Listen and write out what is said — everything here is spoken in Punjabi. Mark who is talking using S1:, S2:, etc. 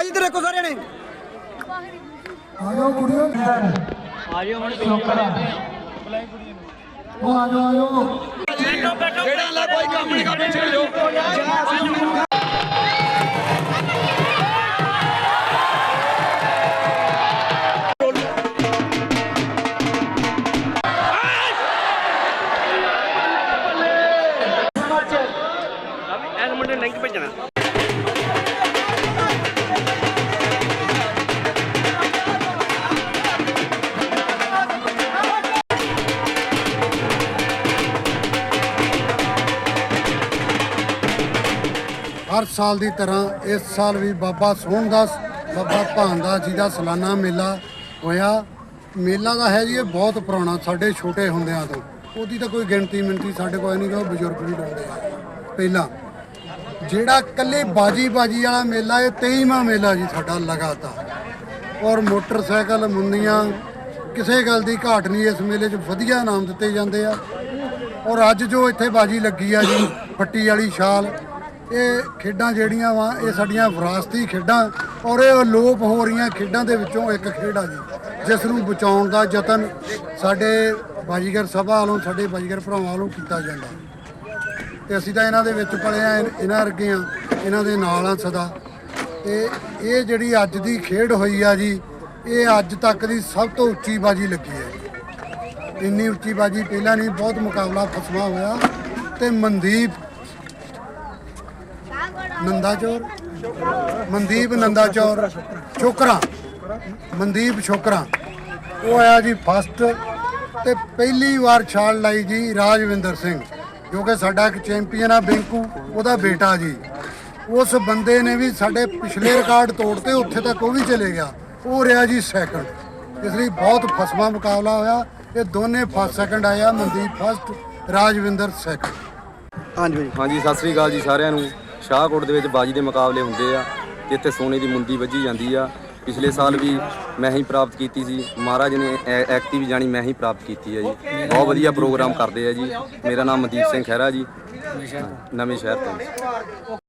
S1: ਇੱਧਰ ਦੇਖੋ ਸਾਰੇ ਨੇ।
S2: ਆਜੋ ਕੁੜੀਓ। ਆਜੋ ਹੁਣ ਉਹ ਆਜੋ ਆਜੋ।
S1: ਜਿਹੜਾ ਲਾ ਕੋਈ ਕੰਮ ਨਹੀਂ ਕਰ ਪਿੱਛੇ ਲਿਓ
S3: ਐਨ ਮੁੰਡੇ ਲਿੰਕ ਭੇਜਣਾ।
S2: ਹਰ ਸਾਲ ਦੀ ਤਰ੍ਹਾਂ ਇਸ ਸਾਲ ਵੀ ਬਾਬਾ ਸੋਹਣਦਾਸ, ਬਾਬਾ ਭਾਨਦਾਸ ਜੀ ਦਾ ਸਾਲਾਨਾ ਮੇਲਾ ਹੋਇਆ। ਮੇਲਾ ਦਾ ਹੈ ਜੀ, ਇਹ ਬਹੁਤ ਪੁਰਾਣਾ, ਸਾਡੇ ਛੋਟੇ ਹੁੰਦਿਆਂ ਤੋਂ। ਉਹਦੀ ਤਾਂ ਕੋਈ ਗਿਣਤੀ ਮਿੰਤੀ ਸਾਡੇ ਕੋਲ ਨਹੀਂ ਗਾ ਉਹ ਬਜ਼ੁਰਗ ਵੀ ਡਾਉਂਦੇ ਆ। ਪਹਿਲਾਂ ਜਿਹੜਾ ਕੱਲੇ ਬਾਜੀ ਬਾਜੀ ਵਾਲਾ ਮੇਲਾ, ਇਹ 23ਵਾਂ ਮੇਲਾ ਜੀ ਸਾਡਾ ਲਗਾਤਾਰ। ਔਰ ਮੋਟਰਸਾਈਕਲ, ਮੁੰਨੀਆਂ, ਕਿਸੇ ਗੱਲ ਦੀ ਘਾਟ ਨਹੀਂ, ਇਸ ਮੇਲੇ 'ਚ ਵਧੀਆ ਇਨਾਮ ਦਿੱਤੇ ਜਾਂਦੇ ਆ। ਔਰ ਅੱਜ ਜੋ ਇੱਥੇ ਬਾਜੀ ਲੱਗੀ ਆ ਜੀ, ਫੱਟੀ ਵਾਲੀ ਛਾਲ, ਇਹ ਖੇਡਾਂ ਜਿਹੜੀਆਂ ਵਾ, ਇਹ ਸਾਡੀਆਂ ਵਿਰਾਸਤੀ ਖੇਡਾਂ, ਔਰ ਇਹ ਅਲੋਪ ਹੋ ਰਹੀਆਂ ਖੇਡਾਂ ਦੇ ਵਿੱਚੋਂ ਇੱਕ ਖੇਡ ਆ ਜੀ, ਜਿਸ ਨੂੰ ਬਚਾਉਣ ਦਾ ਯਤਨ ਸਾਡੇ ਬਾਜੀਗਰ ਸਭਾ ਵੱਲੋਂ, ਸਾਡੇ ਬਾਜੀਗਰ ਭਰਾਵਾਂ ਵੱਲੋਂ ਕੀਤਾ ਜਾਂਦਾ। ਤੇ ਅਸੀਂ ਤਾਂ ਇਹਨਾਂ ਦੇ ਵਿੱਚ ਪਲੇ ਆ ਇਹਨਾਂ ਵਰਗੇ ਆ ਇਹਨਾਂ ਦੇ ਨਾਲ ਆ ਸਦਾ। ਤੇ ਇਹ ਜਿਹੜੀ ਅੱਜ ਦੀ ਖੇਡ ਹੋਈ ਆ ਜੀ, ਇਹ ਅੱਜ ਤੱਕ ਦੀ ਸਭ ਤੋਂ ਉੱਚੀ ਬਾਜੀ ਲੱਗੀ ਹੈ। ਇੰਨੀ ਉੱਚੀ ਬਾਜੀ, ਪਹਿਲਾਂ ਨਹੀਂ, ਬਹੁਤ ਮੁਕਾਬਲਾ ਫਸਵਾ ਹੋਇਆ। ਤੇ ਮਨਦੀਪ, ਨੰਦਾਚੌਰ ਮਨਦੀਪ ਨੰਦਾਚੌਰ, ਛੋਕਰਾ। ਮਨਦੀਪ ਛੋਕਰਾ। ਉਹ ਆਇਆ ਜੀ ਫਸਟ ਤੇ ਪਹਿਲੀ ਵਾਰ ਛਾਲ ਲਾਈ ਜੀ ਰਾਜਵਿੰਦਰ ਸਿੰਘ। ਜੋ ਕਿ ਸਾਡਾ ਇੱਕ ਚੈਂਪੀਅਨ ਆ ਬਿੰਕੂ ਉਹਦਾ ਬੇਟਾ ਜੀ। ਉਸ ਬੰਦੇ ਨੇ ਵੀ ਸਾਡੇ ਪਿਛਲੇ ਰਿਕਾਰਡ ਤੋੜਤੇ ਉੱਥੇ ਤੱਕ ਉਹ ਵੀ ਚਲੇ ਗਿਆ। ਉਹ ਰਿਹਾ ਜੀ ਸੈਕੰਡ ਇਸ ਲਈ ਬਹੁਤ ਫਸਵਾ ਮੁਕਾਬਲਾ ਹੋਇਆ। ਇਹ ਦੋਨੇ ਫਸਟ ਸੈਕੰਡ ਆਇਆ ਮਨਦੀਪ ਫਸਟ ਰਾਜਵਿੰਦਰ ਸੈਕੰਡ
S1: ਹਾਂਜੀ ਭਾਈ
S4: ਹਾਂਜੀ ਸਤਿ ਸ੍ਰੀ ਅਕਾਲ ਜੀ ਸਾਰਿਆਂ ਨੂੰ। ਸ਼ਾਹਕੋਟ ਦੇ ਵਿੱਚ ਬਾਜੀ ਦੇ ਮੁਕਾਬਲੇ ਹੁੰਦੇ ਆ ਜਿੱਥੇ ਸੋਨੇ ਦੀ ਮੁੰਦੀ ਵੱਜੀ ਜਾਂਦੀ ਆ। ਪਿਛਲੇ ਸਾਲ ਵੀ ਮੈਂ ਹੀ ਪ੍ਰਾਪਤ ਕੀਤੀ ਸੀ। ਮਹਾਰਾਜ ਨੇ ਐਕਟਿਵ ਜਾਣੀ ਮੈਂ ਹੀ ਪ੍ਰਾਪਤ ਕੀਤੀ ਹੈ ਜੀ। ਬਹੁਤ ਵਧੀਆ ਪ੍ਰੋਗਰਾਮ ਕਰਦੇ ਆ ਜੀ। ਮੇਰਾ ਨਾਮ ਮਨਦੀਪ ਸਿੰਘ ਖਹਿਰਾ ਜੀ। ਨਵੇਂ ਸ਼ਹਿਰ ਤੋਂ।